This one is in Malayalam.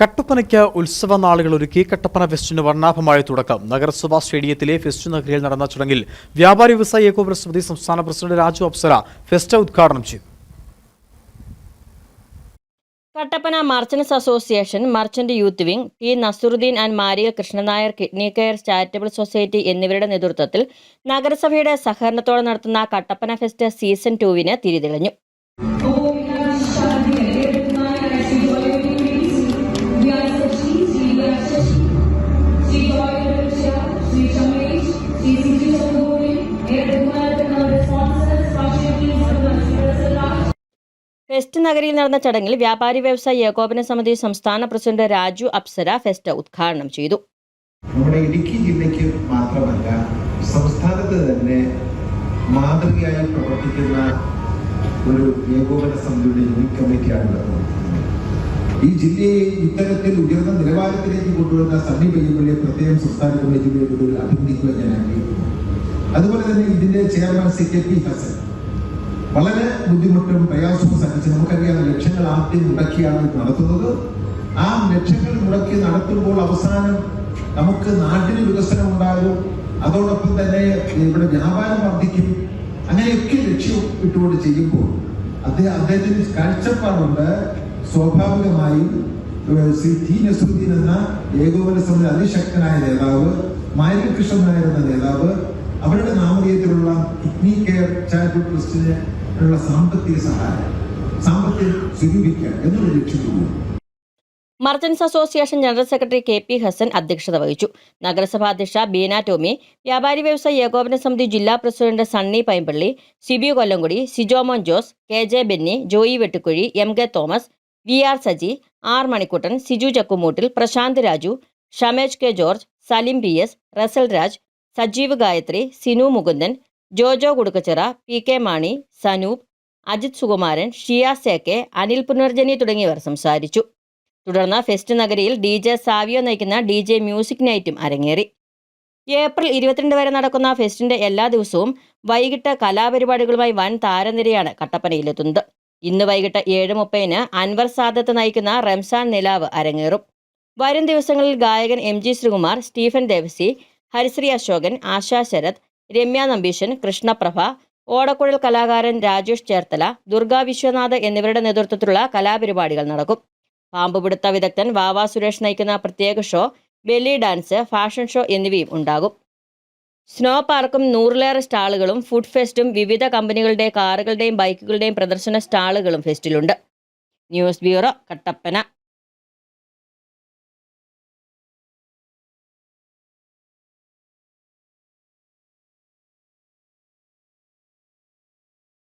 കട്ടപ്പനയ്ക്ക് ഉത്സവ നാളുകൾ ഒരുക്കി കട്ടപ്പന ഫെസ്റ്റിന് വർണാഭമായ തുടക്കം. നഗരസഭാ സ്റ്റേഡിയത്തിലെ ഫെസ്റ്റ് നഗരിയിൽ നടന്ന ചടങ്ങിൽ വ്യാപാരി വ്യവസായി ഏകോപന സമിതി സംസ്ഥാന പ്രസിഡന്റ് രാജു അപ്സര ഫെസ്റ്റ് ഉദ്ഘാടനം ചെയ്തു. Kattappana merchants association merchant youth wing P Nasaruddin and Maria Krishnanair kidney care charitable society എന്നിവരുടെ നേതൃത്വത്തിൽ നഗരസഭയുടെ സഹകരണത്തോടെ നടത്തുന്ന കട്ടപ്പന ഫെസ്റ്റ് സീസൺ ടുവിന് തിരിതെളിഞ്ഞു. ഫെസ്റ്റ് നഗരിയിൽ നടന്ന ചടങ്ങിൽ വ്യാപാരി വ്യവസായി ഏകോപന സമിതി സംസ്ഥാന പ്രസിഡന്റ് രാജു അപ്സര ഫെസ്റ്റ് ഉദ്ഘാടനം ചെയ്തു. നമ്മുടെ ഇടുക്കി ജില്ലയ്ക്ക് മാത്രമല്ല സംസ്ഥാനത്ത് തന്നെ മാതൃകയായി പ്രവർത്തിക്കുന്ന ഒരു ഏകോപന സമിതിയുടെ യൂണിറ്റ് കമ്മിറ്റിയാണ് ഇവിടെ പ്രവർത്തിക്കുന്നത് ഈ ജില്ലയെ ഇത്തരത്തിൽ ഉയർന്ന നിലവാരത്തിലേക്ക് കൊണ്ടുവരുന്ന സണ്ണി പയ്യമ്പള്ളിയെ പ്രത്യേകം സംസ്ഥാന കോളേജിന്റെ ഒരു അഭിനന്ദിക്കുക ഞാൻ ആഗ്രഹിക്കുന്നു. അതുപോലെ തന്നെ ഇതിന്റെ chairman C K P Hasan. വളരെ ബുദ്ധിമുട്ടും പ്രയാസവും സഹിച്ച് നമുക്കറിയാം ലക്ഷ്യങ്ങൾ ആദ്യം മുടക്കിയാണ് നടത്തുന്നത്. ആ ലക്ഷങ്ങൾ മുടക്കി നടത്തുമ്പോൾ അവസാനം നമുക്ക് നാട്ടിന് വികസനം ഉണ്ടാകും. അതോടൊപ്പം തന്നെ ഇവിടെ വ്യാപാരം വർദ്ധിക്കും. അങ്ങനെയൊക്കെ ലക്ഷ്യം ഇട്ടുകൊണ്ട് ചെയ്യുമ്പോൾ അദ്ദേഹം അദ്ദേഹത്തിന് കാഴ്ചപ്പാടുണ്ട്. സ്വാഭാവികമായും ടി നസുദ്ദീൻ എന്ന ഏകോപന സമിതി അതിശക്തനായ നേതാവ് മായകൃഷ്ണൻ നായർ എന്ന നേതാവ് അവരുടെ നാമധേയത്തിലുള്ള കിഡ്നി കെയർ ചാരിറ്റബിൾ ട്രസ്റ്റിന് ഉള്ള സാമ്പത്തിക സഹായം സാമ്പത്തികം സ്വരൂപിക്കുക എന്നുള്ള ലക്ഷ്യത്തോടുകൂടി merchants association general secretary K P Hasan അധ്യക്ഷത വഹിച്ചു. നഗരസഭാ അധ്യക്ഷ ബീന ടോമി വ്യാപാരി വ്യവസായ ഏകോപന സമിതി ജില്ലാ president Sunny Paimpally സിബിയു Kollamkudy Sijomon Jose K J Benny Joy Vettukuzhy M K Thomas V R Saji R Manikuttan Siju Chakkumoottil Prashanth Raju Shamej K George Salim P S Russel Raj Sajeev Gayathri Sinu Mukundan Jojo Kudukkachira P K Mani Sanoop Ajith Sukumaran Shiya സേക്കെ Anil Punarjani തുടങ്ങിയവർ സംസാരിച്ചു. തുടർന്ന് ഫെസ്റ്റ് നഗരിയിൽ ഡി ജെ സാവിയോ നയിക്കുന്ന ഡി ജെ മ്യൂസിക് നൈറ്റും അരങ്ങേറി. ഏപ്രിൽ ഇരുപത്തിരണ്ട് വരെ നടക്കുന്ന ഫെസ്റ്റിന്റെ എല്ലാ ദിവസവും വൈകിട്ട് കലാപരിപാടികളുമായി വൻ താരനിരയാണ് കട്ടപ്പനയിലെത്തുന്നത്. ഇന്ന് വൈകിട്ട് ഏഴ് മുപ്പതിന് അൻവർ സാദത്ത് നയിക്കുന്ന റംസാൻ നിലാവ് അരങ്ങേറും. വരും ദിവസങ്ങളിൽ ഗായകൻ എം ജി ശ്രീകുമാർ സ്റ്റീഫൻ ദേവസി ഹരിശ്രീ അശോകൻ ആശാ ശരത് രമ്യ നമ്പീശൻ കൃഷ്ണപ്രഭ ഓടക്കുഴൽ കലാകാരൻ രാജേഷ് ചേർത്തല ദുർഗാ വിശ്വനാഥ് എന്നിവരുടെ നേതൃത്വത്തിലുള്ള കലാപരിപാടികൾ നടക്കും. പാമ്പുപിടുത്ത വിദഗ്ധൻ വാവാ സുരേഷ് നയിക്കുന്ന പ്രത്യേക show belly dance fashion show എന്നിവയും ഉണ്ടാകും. സ്നോ പാർക്കും നൂറിലേറെ സ്റ്റാളുകളും ഫുഡ് ഫെസ്റ്റും വിവിധ കമ്പനികളുടെ കാറുകളുടെയും ബൈക്കുകളുടെയും പ്രദർശന സ്റ്റാളുകളും ഫെസ്റ്റിലുണ്ട്. News bureau Kattappana.